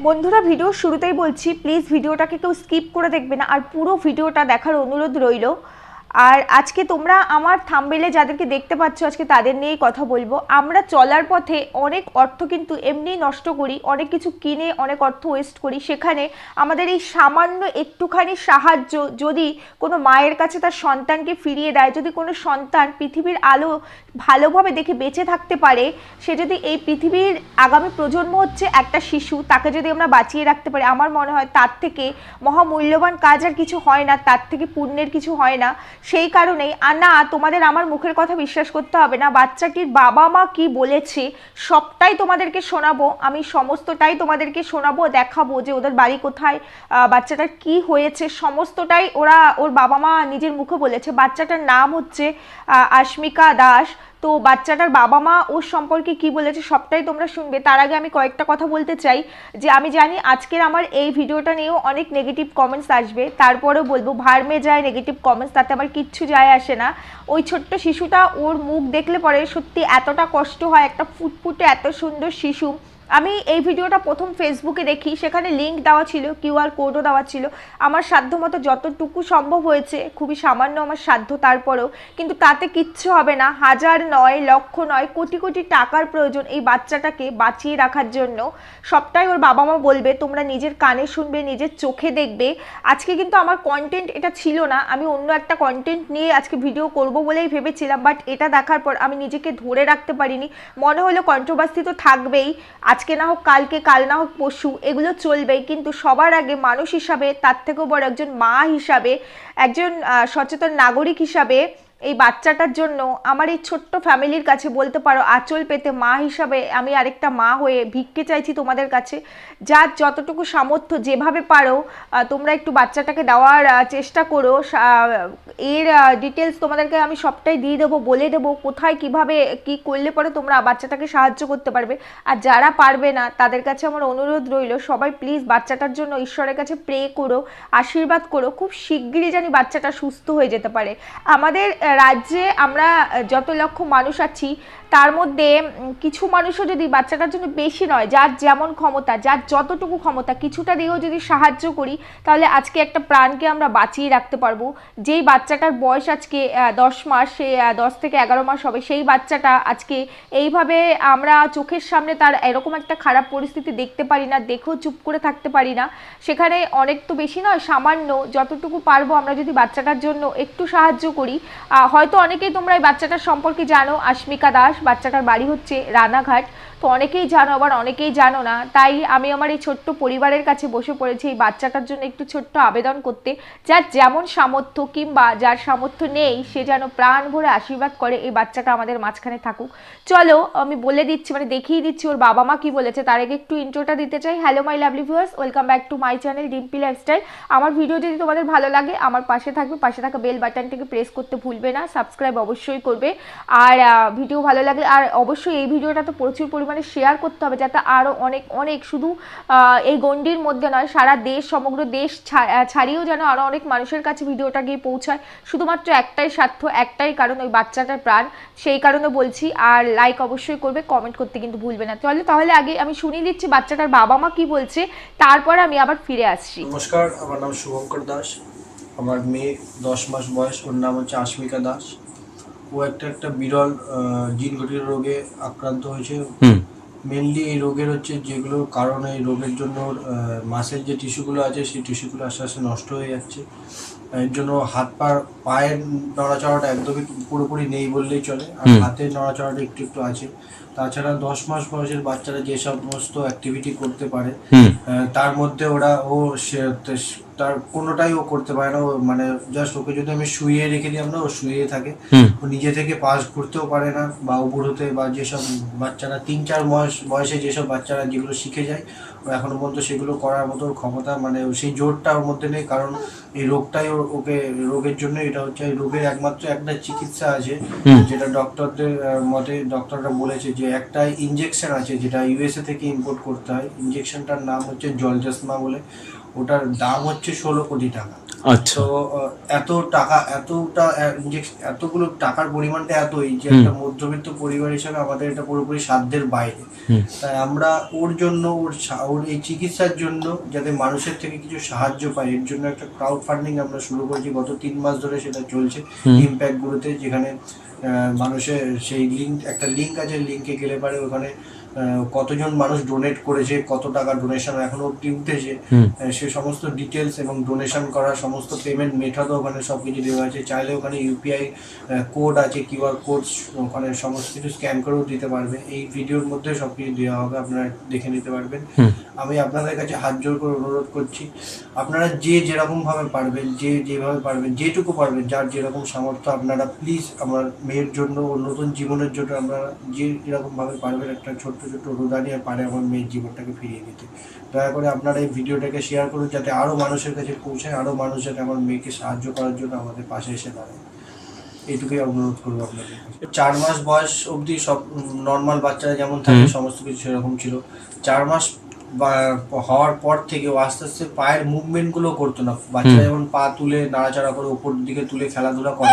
বন্ধুরা, ভিডিও শুরুতেই বলছি প্লিজ ভিডিওটাকে কেউ স্কিপ করে দেখবে না। আর পুরো ভিডিওটা দেখার অনুরোধ রইল আর আজকে তোমরা আমার থাম্বেলে যাদেরকে দেখতে পাচ্ছ আজকে তাদের নিয়েই কথা বলব। আমরা চলার পথে অনেক অর্থ কিন্তু এমনি নষ্ট করি, অনেক কিছু কিনে অনেক অর্থ ওয়েস্ট করি। সেখানে আমাদের এই সামান্য একটুখানি সাহায্য যদি কোনো মায়ের কাছে তার সন্তানকে ফিরিয়ে দেয়, যদি কোনো সন্তান পৃথিবীর আলো ভালোভাবে দেখে বেঁচে থাকতে পারে, সে যদি এই পৃথিবীর আগামী প্রজন্ম হচ্ছে একটা শিশু, তাকে যদি আমরা বাঁচিয়ে রাখতে পারি, আমার মনে হয় তার থেকে মহামূল্যবান কাজ আর কিছু হয় না, তার থেকে পুণ্যের কিছু হয় না। সেই কারণেই আর না তোমাদের আমার মুখের কথা বিশ্বাস করতে হবে না। বাচ্চাটির বাবা মা কি বলেছে সবটাই তোমাদেরকে শোনাবো। আমি সমস্তটাই তোমাদেরকে শোনাবো, দেখাবো যে ওদের বাড়ি কোথায় বাচ্চাটার কি হয়েছে। সমস্তটাই ওরা ওর বাবা মা নিজের মুখে বলেছে। বাচ্চাটার নাম হচ্ছে আশমিকা দাস। তো বাচ্চাটার বাবা মা ওর সম্পর্কে কি বলেছে সবটাই তোমরা শুনবে। তার আগে আমি কয়েকটা কথা বলতে চাই, যে আমি জানি আজকের আমার এই ভিডিওটা নিয়েও অনেক নেগেটিভ কমেন্টস আসবে। তারপরেও বলব, ভার্মে যায় নেগেটিভ কমেন্টস তাতে আমার কিচ্ছু যায় আসে না। ওই ছোট্ট শিশুটা ওর মুখ দেখলে পরে সত্যি এতটা কষ্ট হয়, একটা ফুটফুটে এত সুন্দর শিশু। আমি এই ভিডিওটা প্রথম ফেসবুকে দেখি, সেখানে লিঙ্ক দেওয়া ছিল কিউআর কোডও দেওয়া ছিল। আমার সাধ্য মতো যতটুকু সম্ভব হয়েছে, খুবই সামান্য আমার সাধ্য তারপরেও, কিন্তু তাতে কিচ্ছু হবে না। হাজার নয়, লক্ষ নয়, কোটি কোটি টাকার প্রয়োজন এই বাচ্চাটাকে বাঁচিয়ে রাখার জন্য। সবটাই ওর বাবা মা বলবে, তোমরা নিজের কানে শুনবে, নিজের চোখে দেখবে। আজকে কিন্তু আমার কন্টেন্ট এটা ছিল না। আমি অন্য একটা কন্টেন্ট নিয়ে আজকে ভিডিও করব বলেই ভেবেছিলাম বাট এটা দেখার পর আমি নিজেকে ধরে রাখতে পারিনি। মনে হলো কন্ট্রোভার্সি তো থাকবেই। আজকে না হোক, কালকে, কাল না হোক পশু এগুলো চলবেই কিন্তু সবার আগে মানুষ হিসাবে, তার থেকেও বড় একজন মা হিসাবে, একজন সচেতন নাগরিক হিসাবে এই বাচ্চাটার জন্য আমার এই ছোট্ট ফ্যামিলির কাছে বলতে পারো, আঁচল পেতে মা হিসাবে আমি আরেকটা মা হয়ে ভিক্ষে চাইছি তোমাদের কাছে। যার যতটুকু সামর্থ্য যেভাবে পারো তোমরা একটু বাচ্চাটাকে দেওয়ার চেষ্টা করো। এর ডিটেলস তোমাদেরকে আমি সবটাই দিয়ে দেবো, বলে দেবো কোথায় কীভাবে কি করলে পরে তোমরা বাচ্চাটাকে সাহায্য করতে পারবে। আর যারা পারবে না, তাদের কাছে আমার অনুরোধ রইল, সবাই প্লিজ বাচ্চাটার জন্য ঈশ্বরের কাছে প্রে করো, আশীর্বাদ করো। খুব শিগগিরই জানি বাচ্চাটা সুস্থ হয়ে যেতে পারে। আমাদের রাজ্যে আমরা যত লক্ষ মানুষ আছি তার মধ্যে কিছু মানুষও যদি বাচ্চাটার জন্য বেশি নয়, যার যেমন ক্ষমতা, যার যতটুকু ক্ষমতা, কিছুটা দিয়েও যদি সাহায্য করি, তাহলে আজকে একটা প্রাণকে আমরা বাঁচিয়ে রাখতে পারব। যেই বাচ্চাটার বয়স আজকে দশ মাস, সে দশ থেকে এগারো মাস হবে, সেই বাচ্চাটা আজকে এইভাবে আমরা চোখের সামনে তার এরকম একটা খারাপ পরিস্থিতি দেখতে পারি না, দেখেও চুপ করে থাকতে পারি না। সেখানে অনেক তো বেশি নয়, সামান্য যতটুকু পারব আমরা যদি বাচ্চাটার জন্য একটু সাহায্য করি। হয়তো অনেকেই তোমরা এই বাচ্চাটার সম্পর্কে জানো আস্মিকা দাস। বাচ্চাটার বাড়ি হচ্ছে রানাঘাট। তো অনেকেই জানো, আবার অনেকেই জানো না। তাই আমি আমার এই ছোট্ট পরিবারের কাছে বসে পড়েছি এই বাচ্চাটার জন্য একটু ছোট্ট আবেদন করতে। যার যেমন সামর্থ্য কিংবা যার সামর্থ্য নেই, সে যেন প্রাণ ভরে আশীর্বাদ করে এই বাচ্চাটা আমাদের মাঝখানে থাকুক। চলো, আমি বলে দিচ্ছি মানে দেখিয়ে দিচ্ছি ওর বাবা মা কি বলেছে। তার আগে একটু ইন্ট্রোটা দিতে চাই। Hello, my lovely viewers, welcome back to my channel Dimpi lifestyle. আমার ভিডিও যদি তোমাদের ভালো লাগে, আমার পাশে থাকবে, পাশে থাকা বেল বাটনটিকে প্রেস করতে ভুলবে না, সাবস্ক্রাইব অবশ্যই করবে। আর ভিডিও ভালো লাগলে, আর অবশ্যই এই ভিডিওটা তো প্রচুর পরিমাণে শেয়ার করতে হবে যাতে আরও অনেক অনেক শুধু এই গণ্ডির মধ্যে নয়, সারা দেশ, সমগ্র দেশ ছাড়িয়েও যেন আরও অনেক মানুষের কাছে ভিডিওটা গিয়ে পৌঁছায়। শুধুমাত্র একটাই স্বার্থ, একটাই কারণ ওই বাচ্চাটার প্রাণ। সেই কারণে বলছি, আর লাইক অবশ্যই করবে কমেন্ট করতে কিন্তু ভুলবে না। চলো তাহলে আগে আমি শুনিয়ে দিচ্ছি বাচ্চাটার বাবা মা কি বলছে, তারপর আমি আবার ফিরে আসছি। নমস্কার, আমার নাম শুভঙ্কর দাস। আমার মেয়ে দশ মাস বয়স, ওর নাম হচ্ছে আশমিকা দাস। ও একটা একটা বিরল জিন গঠিত রোগে আক্রান্ত হয়েছে। মেনলি এই রোগের হচ্ছে যেগুলো কারণ এই রোগের জন্য মাসের যে টিস্যুগুলো আছে সেই টিস্যুগুলো আস্তে আস্তে নষ্ট হয়ে যাচ্ছে। এর জন্য হাত পা পায়ের নড়াচড়াটা একদমই পুরোপুরি নেই বললেই চলে। আর হাতের নড়াচড়াটা একটু একটু আছে। তাছাড়া দশ মাস বয়সের বাচ্চারা যে সমস্ত অ্যাক্টিভিটি করতে পারে তার মধ্যে ওরা ও তার কোনোটাই ও করতে পারে না। ও মানে জাস্ট ওকে যদি আমি শুয়ে রেখে দিলাম না ও শুয়ে থাকে। ও নিজে থেকে পাস ঘুরতেও পারে না বা উবুড়োতে বা যেসব বাচ্চারা তিন চার বয়স বয়সে যেসব বাচ্চারা যেগুলো শিখে যায় ও এখনও পর্যন্ত সেগুলো করার মতো ক্ষমতা মানে সেই জোরটা ওর মধ্যে নেই। কারণ এই রোগটাই ওর ওকে রোগের জন্য এটা হচ্ছে এই রোগের একমাত্র একটা চিকিৎসা আছে যেটা ডক্টরদের মতে ডক্টররা বলেছে যে একটা ইনজেকশন আছে যেটা ইউএসএ থেকে ইম্পোর্ট করতে হয়। ইনজেকশনটার নাম হচ্ছে জলজসমা বলে। ওটার দাম হচ্ছে ষোলো কোটি টাকা। আচ্ছা। তো এত টাকা এতটা এতগুলো টাকার পরিমাণটা এতই যে একটা মধ্যবিত্ত পরিবার হিসেবে আমাদের এটা পুরোপুরি সাধ্যের বাইরে। তাই আমরা ওর জন্য ওর ওর এই চিকিৎসার জন্য যাতে মানুষের থেকে কিছু সাহায্য পাই এর জন্য একটা ক্রাউড ফান্ডিং আমরা শুরু করেছি। গত তিন মাস ধরে সেটা চলছে ইম্প্যাক্ট গুলোতে যেখানে মানুষের সেই লিঙ্ক একটা লিঙ্ক আছে লিঙ্কে গেলে পারে ওখানে কতজন মানুষ ডোনেট করেছে কত টাকা ডোনেশন এখনও অব্দি উঠেছে। সে সমস্ত ডিটেলস এবং ডোনেশন করার সমস্ত পেমেন্ট মেথডও ওখানে সব কিছু দেওয়া আছে। চাইলে ওখানে ইউপিআই কোড আছে কিউআর কোড ওখানে সমস্ত কিছু স্ক্যান করেও দিতে পারবে এই ভিডিওর মধ্যে সব কিছু দেওয়া হবে আপনারা দেখে নিতে পারবেন। আমি আপনাদের কাছে হাত জোর করে অনুরোধ করছি আপনারা যে যেরকমভাবে পারবেন যে যেভাবে পারবেন যেটুকু পারবেন যার যেরকম সামর্থ্য আপনারা প্লিজ আমার মেয়ের জন্য ওর নতুন জীবনের জন্য আপনারা যে যেরকমভাবে পারবেন একটা ছোট্ট ছোট্ট অনুদানই নিয়ে পারে আমার মেয়ের জীবনটাকে ফিরিয়ে দিতে দয়া করে আপনারা এই ভিডিওটাকে শেয়ার করুন যাতে আরও মানুষের কাছে পৌঁছায় আরও মানুষ যাতে আমার মেয়েকে সাহায্য করার জন্য আমাদের পাশে এসে দাঁড়ায়। এইটুকুই অনুরোধ করব আপনাদের। চার মাস বয়স অবধি সব নর্মাল বাচ্চারা যেমন থাকে সমস্ত কিছু সেরকম ছিল। চার মাস হওয়ার পর থেকে ও আস্তে আস্তে পায়ের মুভমেন্টগুলো করতো না। বাচ্চারা যেমন পা তুলে নাড়াচাড়া করে উপর দিকে তুলে খেলাধুলা করে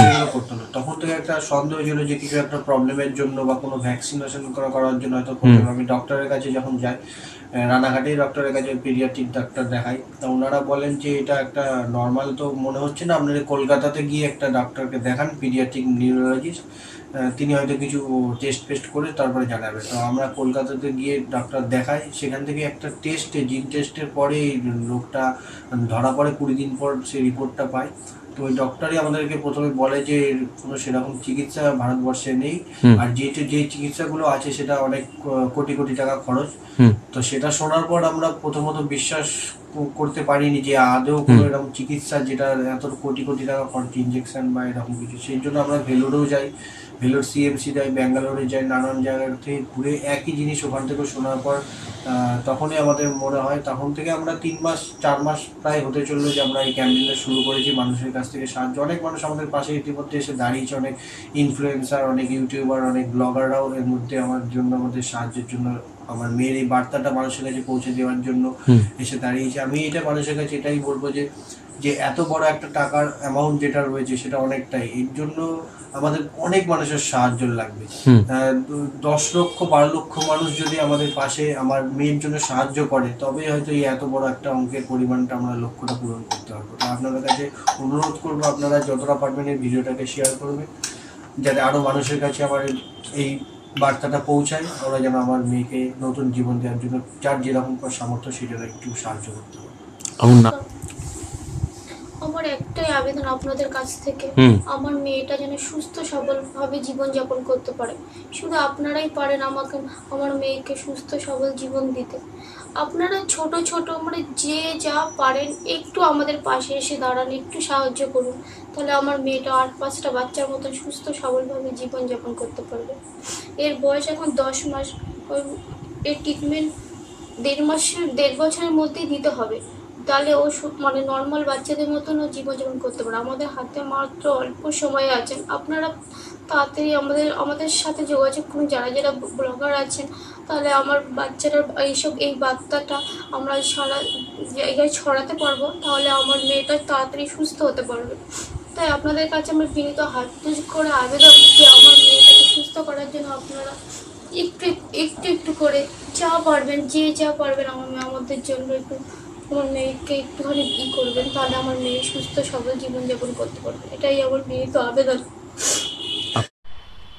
সেগুলো করতো না। তখন থেকে একটা সন্দেহ ছিল যে কিছু একটা প্রবলেমের জন্য বা কোনো ভ্যাকসিনেশন করার জন্য হয়তো আমি ডক্টরের কাছে যখন যাই রানাঘাটেই ডক্টরের কাছে পিডিয়াট্রিক ডাক্তার দেখাই। তা ওনারা বলেন যে এটা একটা নর্মাল তো মনে হচ্ছে না। আপনারা কলকাতাতে গিয়ে একটা ডাক্তারকে দেখান পিডিয়াট্রিক নিউরোলজিস্ট তিনি হয়তো কিছু টেস্ট ফেস্ট করে তারপরে জানাবে তো আমরা কলকাতাতে গিয়ে ডাক্তার দেখাই। সেখান থেকে একটা টেস্টে জিন টেস্টের পরে রোগটা ধরা পড়ে কুড়ি দিন পর সেই রিপোর্টটা পাই তো ওই ডক্টরই আমাদেরকে প্রথমে বলে যে কোনো সেরকম চিকিৎসা ভারতবর্ষে নেই। আর যে যে চিকিৎসাগুলো আছে সেটা অনেক কোটি কোটি টাকা খরচ। তো সেটা শোনার পর আমরা প্রথমত বিশ্বাস করতে পারিনি যে আদৌ কোনো এরকম চিকিৎসা যেটা এত কোটি কোটি টাকা খরচ ইঞ্জেকশন বা এরকম কিছু। সেই জন্য আমরা ভেলোরেও যাই ভেলোর সিএমসি যাই ব্যাঙ্গালোরে যাই নানান জায়গা থেকে ঘুরে একই জিনিস ওখান থেকে শোনার পর তখনই আমাদের মনে হয় তখন থেকে আমরা তিন মাস চার মাস প্রায় হতে চলল যে আমরা এই ক্যাম্পেইনটা শুরু করেছি মানুষের কাছ থেকে সাহায্য। অনেক মানুষ আমাদের পাশে ইতিমধ্যে এসে দাঁড়িয়েছে অনেক ইনফ্লুয়েন্সার অনেক ইউটিউবার অনেক ব্লগাররাও এর মধ্যে আমার জন্য আমাদের সাহায্যের জন্য আমার মেয়ের এই বার্তাটা মানুষের কাছে পৌঁছে দেওয়ার জন্য এসে দাঁড়িয়েছে। আমি এটা মানুষের কাছে এটাই বলব যে যে এত বড় একটা টাকার অ্যামাউন্ট যেটা রয়েছে সেটা অনেকটাই। এর জন্য আমাদের অনেক মানুষের সাহায্য লাগবে। দশ লক্ষ বারো লক্ষ মানুষ যদি আমাদের পাশে আমার মেয়ের জন্য সাহায্য করে তবে হয়তো এই এত বড় একটা অঙ্কের পরিমাণটা আমরা লক্ষ্যটা পূরণ করতে পারব। তো আপনাদের কাছে অনুরোধ করব আপনারা যতটা পারবেন এই ভিডিওটাকে শেয়ার করবেন যাতে আরও মানুষের কাছে আমার এই বার্তাটা পৌঁছায়, ওরা যেন আমার মেয়েকে নতুন জীবন দেওয়ার জন্য যার যেরকম সামর্থ্য সেটা একটু সাহায্য করতে পারে। একটাই আবেদন আপনাদের কাছ থেকে। আমার মেয়েটা যেন সুস্থ সবলভাবে জীবনযাপন করতে পারে। শুধু আপনারাই পারেন আমাকে আমার মেয়েকে সুস্থ সবল জীবন দিতে। আপনারা ছোট ছোট মানে যে যা পারেন একটু আমাদের পাশে এসে দাঁড়ান একটু সাহায্য করুন। তাহলে আমার মেয়েটা আট পাঁচটা বাচ্চার মতন সুস্থ সবলভাবে জীবনযাপন করতে পারবে। এর বয়স এখন দশ মাস। এর ট্রিটমেন্ট দেড় মাসের দেড় বছরের মধ্যেই দিতে হবে। তাহলে ও মানে নর্মাল বাচ্চাদের মতন ও জীবনযাপন করতে পারে। আমাদের হাতে মাত্র অল্প সময় আছেন। আপনারা তাড়াতাড়ি আমাদের আমাদের সাথে যোগাযোগ করুন। যারা যারা ব্লগার আছেন, তাহলে আমার বাচ্চারা এইসব, এই বার্তাটা আমরা সারা জায়গায় ছড়াতে পারব। তাহলে আমার মেয়েটা তাড়াতাড়ি সুস্থ হতে পারবে। তাই আপনাদের কাছে আমার বিনীত হাত করে আবেদন যে আমার মেয়েটাকে সুস্থ করার জন্য আপনারা একটু একটু একটু করে যা পারবেন, যে যা পারবেন আমার মেয়ে আমাদের জন্য একটু আমার মেয়েকে একটুখানি ই করবেন, তাহলে আমার মেয়ে সুস্থ, সবল জীবনযাপন করতে পারবে। এটাই আমার মেয়ে তো আবেদন।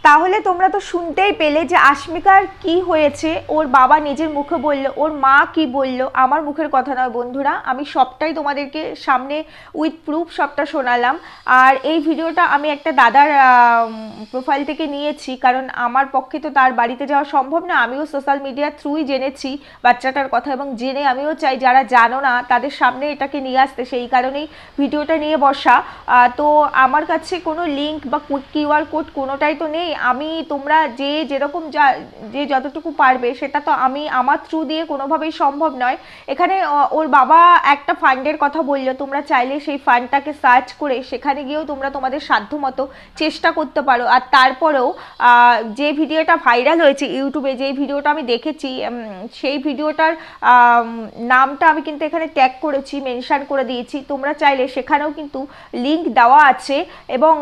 তাহলে তোমরা তো শুনতেই পেলে যে আশমিকার কি হয়েছে। ওর বাবা নিজের মুখে বলল, ওর মা কি বলল, আমার মুখের কথা নয় বন্ধুরা, আমি সবটাই তোমাদেরকে সামনে উইথ প্রুফ সবটা শোনালাম। আর এই ভিডিওটা আমি একটা দাদার প্রোফাইল থেকে নিয়েছি, কারণ আমার পক্ষে তো তার বাড়িতে যাওয়া সম্ভব না। আমিও সোশ্যাল মিডিয়ার থ্রুই জেনেছি বাচ্চাটার কথা এবং জেনে আমিও চাই যারা জানো না, তাদের সামনে এটাকে নিয়ে আসতে। সেই কারণেই ভিডিওটা নিয়ে বসা। তো আমার কাছে কোনো লিঙ্ক বা কিউআর কোড কোনোটাই তো নেই নেই। আমি তোমরা যে যেরকম যা, যে যতটুকু পারবে, সেটা তো আমি আমার থ্রু দিয়ে কোনোভাবেই সম্ভব নয়। এখানে ওর বাবা একটা ফান্ডের কথা বলল, তোমরা চাইলে সেই ফান্ডটাকে সার্চ করে সেখানে গিয়েও তোমরা তোমাদের সাধ্যমতো চেষ্টা করতে পারো। আর তারপরেও যে ভিডিওটা ভাইরাল হয়েছে ইউটিউবে, যে ভিডিওটা আমি দেখেছি সেই ভিডিওটার নামটা আমি কিন্তু এখানে ট্যাগ করেছি মেনশন করে দিয়েছি। তোমরা চাইলে সেখানেও কিন্তু লিংক দেওয়া আছে। এবং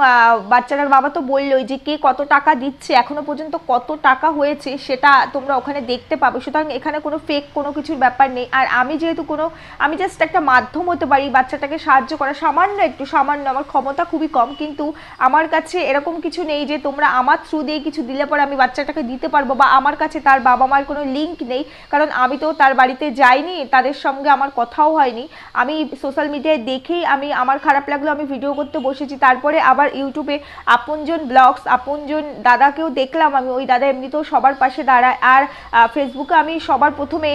বাচ্চাটার বাবা তো বললোই যে কে কত টাকা দিচ্ছে, এখনও পর্যন্ত কত টাকা হয়েছে সেটা তোমরা ওখানে দেখতে পাবে। সুতরাং এখানে কোনো ফেক কোনো কিছুর ব্যাপার নেই। আর আমি যেহেতু কোনো, আমি জাস্ট একটা মাধ্যম হতে পারি বাচ্চাটাকে সাহায্য করা, সামান্য একটু, সামান্য আমার ক্ষমতা খুবই কম, কিন্তু আমার কাছে এরকম কিছু নেই যে তোমরা আমার থ্রু দিয়ে কিছু দিলে পরে আমি বাচ্চাটাকে দিতে পারব বা আমার কাছে তার বাবা মার কোনো লিঙ্ক নেই। কারণ আমি তো তার বাড়িতে যাইনি, তাদের সঙ্গে আমার কথাও হয়নি। আমি সোশ্যাল মিডিয়ায় দেখেই আমি, আমার খারাপ লাগল আমি ভিডিও করতে বসেছি। তারপরে আবার ইউটিউবে আপনজন ব্লগস আপনজন দাদাকেও দেখলাম, আমি ওই দাদা এমনিতেও সবার পাশে দাঁড়ায়। আর ফেসবুকে আমি সবার প্রথমে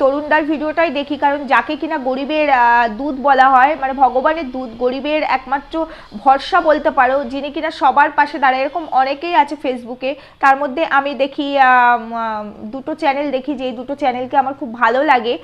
তরুণদার ভিডিওটাই দেখি, কারণ যাকে কিনা গরিবের দুধ বলা হয় মানে ভগবানের দুধ, গরিবের একমাত্র ভরসা বলতে পারো, যিনি কিনা সবার পাশে দাঁড়ায়, এরকম অনেকেই আছে ফেসবুকে তার মধ্যে আমি দেখি দুটো চ্যানেল দেখি যে দুটো চ্যানেলকে আমার খুব ভালো লাগে।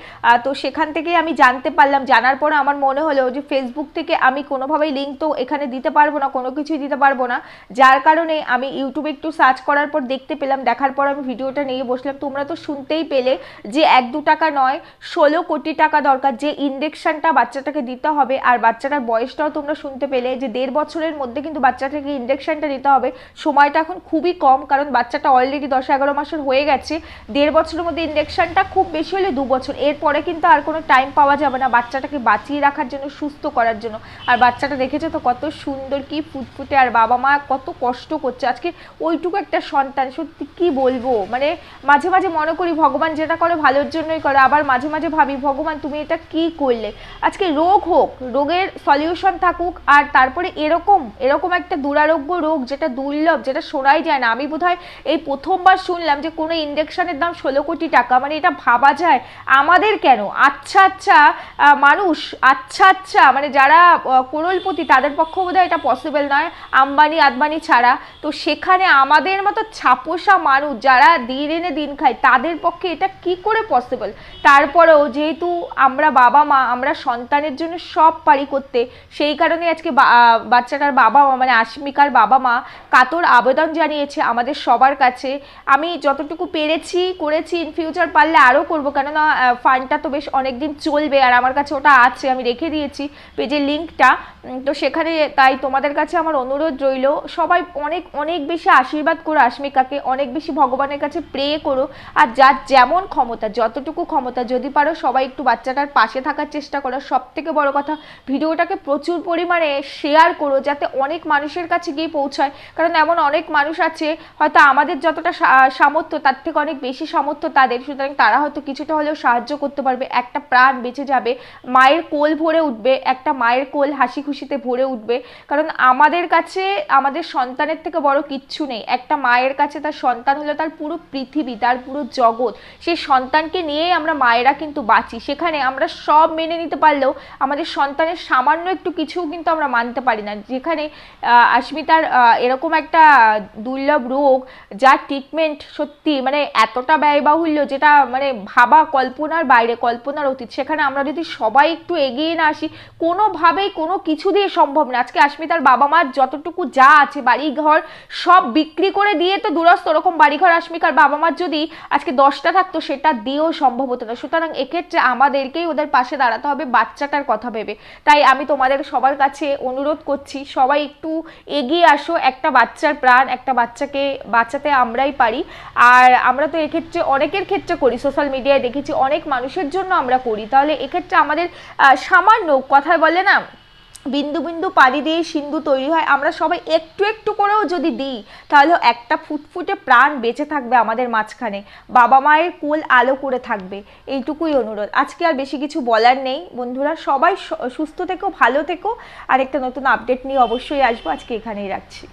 তো সেখান থেকেই আমি জানতে পারলাম, জানার পর আমার মনে হলো যে ফেসবুক থেকে আমি কোনোভাবেই লিঙ্ক তো এখানে দিতে পারব না, কোনো কিছুই দিতে পারব না। যার কারণে আমি ইউটিউবে একটু সার্চ করার পর দেখতে পেলাম, দেখার পর আমি ভিডিওটা নিয়ে বসলাম। তোমরা তো শুনতেই পেলে যে এক দু টাকা নয়, ষোলো কোটি টাকা দরকার। যে ইন্ডেকশনটা বাচ্চাটাকে দিতে হবে আর বাচ্চাটার বয়সটাও তোমরা শুনতে পেলে যে দেড় বছরের মধ্যে কিন্তু বাচ্চাটাকে ইন্ডেকশনটা দিতে হবে। সময়টা এখন খুবই কম কারণ বাচ্চাটা অলরেডি দশ এগারো মাসের হয়ে গেছে। দেড় বছরের মধ্যে ইন্ডেকশনটা খুব বেশি হলে দু বছর। এরপরে কিন্তু আর কোনো টাইম পাওয়া যাবে না বাচ্চাটাকে বাঁচিয়ে রাখার জন্য, সুস্থ করার জন্য। আর বাচ্চাটা দেখেছ তো কত সুন্দর কি ফুটফুটে আর বাবা মা কত কষ্ট করছে। আজকে ওইটুকু একটা সন্তান সত্যি কি বলব? মানে মাঝে মাঝে মনে করি ভগবান যেটা করে ভালোর জন্যই করে আবার মাঝে মাঝে ভাবি ভগবান তুমি এটা কি করলে? আজকে রোগ হোক রোগের সলিউশন থাকুক আর তারপরে এরকম এরকম একটা দুরারোগ্য রোগ যেটা দুর্লভ যেটা শোনাই যায় না। আমি বোধহয় এই প্রথমবার শুনলাম যে কোনো ইন্ডেকশনের দাম ষোলো কোটি টাকা মানে এটা ভাবা যায়। আমাদের কেন? আচ্ছা আচ্ছা মানুষ আচ্ছা আচ্ছা মানে যারা আহ, তাদের পক্ষে বোধহয় এটা পসিবল নয় আম্বানি আদবানি ছাড়া। তো সেখানে আমাদের মতো ছাপোষা মানুষ যারা দিন এনে দিন খায়, তাদের পক্ষে এটা কি করে পসিবল তারপরেও যেহেতু আমরা বাবা মা, আমরা সন্তানের জন্য সব পারি করতে, সেই কারণে আজকে বাচ্চাটার বাবা মা মানে আশমিকার বাবা মা কাতর আবেদন জানিয়েছে আমাদের সবার কাছে। আমি যতটুকু পেরেছি, করেছি ইন ফিউচার পারলে আরও করব, কেননা ফান্ডটা তো বেশ অনেক দিন চলবে আর আমার কাছে ওটা আছে, আমি রেখে দিয়েছি পেজের লিঙ্কটা তো সেখানে তাই তোমাদের কাছে আমার অনুরোধ রইল। সবাই অনেক অনেক বেশি আশীর্বাদ করো আশমিকাকে, অনেক বেশি ভগবানের কাছে প্রে করো। আর যার যেমন ক্ষমতা, যতটুকু ক্ষমতা যদি পারো, সবাই একটু বাচ্চাটার পাশে থাকার চেষ্টা করো। সব থেকে বড় কথা, ভিডিওটাকে প্রচুর পরিমাণে শেয়ার করো যাতে অনেক মানুষের কাছে গিয়ে পৌঁছায়। কারণ এমন অনেক মানুষ আছে, হয়তো আমাদের যতটা সামর্থ্য, তার থেকে অনেক বেশি সামর্থ্য তাদের। সুতরাং তারা হয়তো কিছুটা হলেও সাহায্য করতে পারবে। একটা প্রাণ বেঁচে যাবে, মায়ের কোল ভরে উঠবে, একটা মায়ের কোল হাসি খুশিতে ভরে উঠবে। কারণ আমাদের কাছে, আমাদের সন্তানের থেকে বড় কিচ্ছু নেই। একটা মায়ের কাছে তার সন্তান হলো তার পুরো পৃথিবী, তার পুরো জগৎ। সেই সন্তানকে নিয়েই আমরা মায়েরা কিন্তু বাঁচি। সেখানে আমরা সব মেনে নিতে পারলেও আমাদের সন্তানের সামান্য একটু কিছু কিন্তু আমরা মানতে পারি না। যেখানে আশ্মিতার এরকম একটা দুর্লভ রোগ যার ট্রিটমেন্ট সত্যি মানে এতটা ব্যয়বাহুল্য যেটা মানে ভাবা কল্পনার বাইরে, কল্পনার অতীত। সেখানে আমরা যদি সবাই একটু এগিয়ে না আসি, কোনোভাবেই কোনো কিছু দিয়ে সম্ভব না। আজকে আশ্মিতার বাবা মার যতটুকু যা আছে বাড়ি ঘর সব বিক্রি করে দিয়ে তো দূরস্থ ওরকম বাড়িঘর আশ্মিকার বাবা মার যদি আজকে দশটা থাকতো, সেটা দিয়েও সম্ভব হতো না। সুতরাং এক্ষেত্রে আমাদেরকেই ওদের পাশে দাঁড়াতে হবে, বাচ্চাটার কথা ভেবে। তাই আমি তোমাদের সবার কাছে অনুরোধ করছি, সবাই একটু এগিয়ে আসো, একটা বাচ্চার প্রাণ, একটা বাচ্চাকে বাঁচাতে আমরাই পারি। আর আমরা তো এক্ষেত্রে অনেকের ক্ষেত্রে করি সোশ্যাল মিডিয়ায় দেখেছি, অনেক মানুষের জন্য আমরা করি। তাহলে এক্ষেত্রে আমাদের সামান্য কথায় বলে না বিন্দু বিন্দু পাড়ি দিয়ে সিন্ধু তৈরি হয়, আমরা সবাই একটু একটু করেও যদি দিই, তাহলে একটা ফুটফুটে প্রাণ বেঁচে থাকবে আমাদের মাঝখানে, বাবা মায়ের কোল আলো করে থাকবে, এইটুকুই অনুরোধ। আজকে আর বেশি কিছু বলার নেই, বন্ধুরা, সবাই সুস্থ থেকো, ভালো থেকো আর একটা নতুন আপডেট নিয়ে অবশ্যই আসব, আজকে এখানেই রাখছি।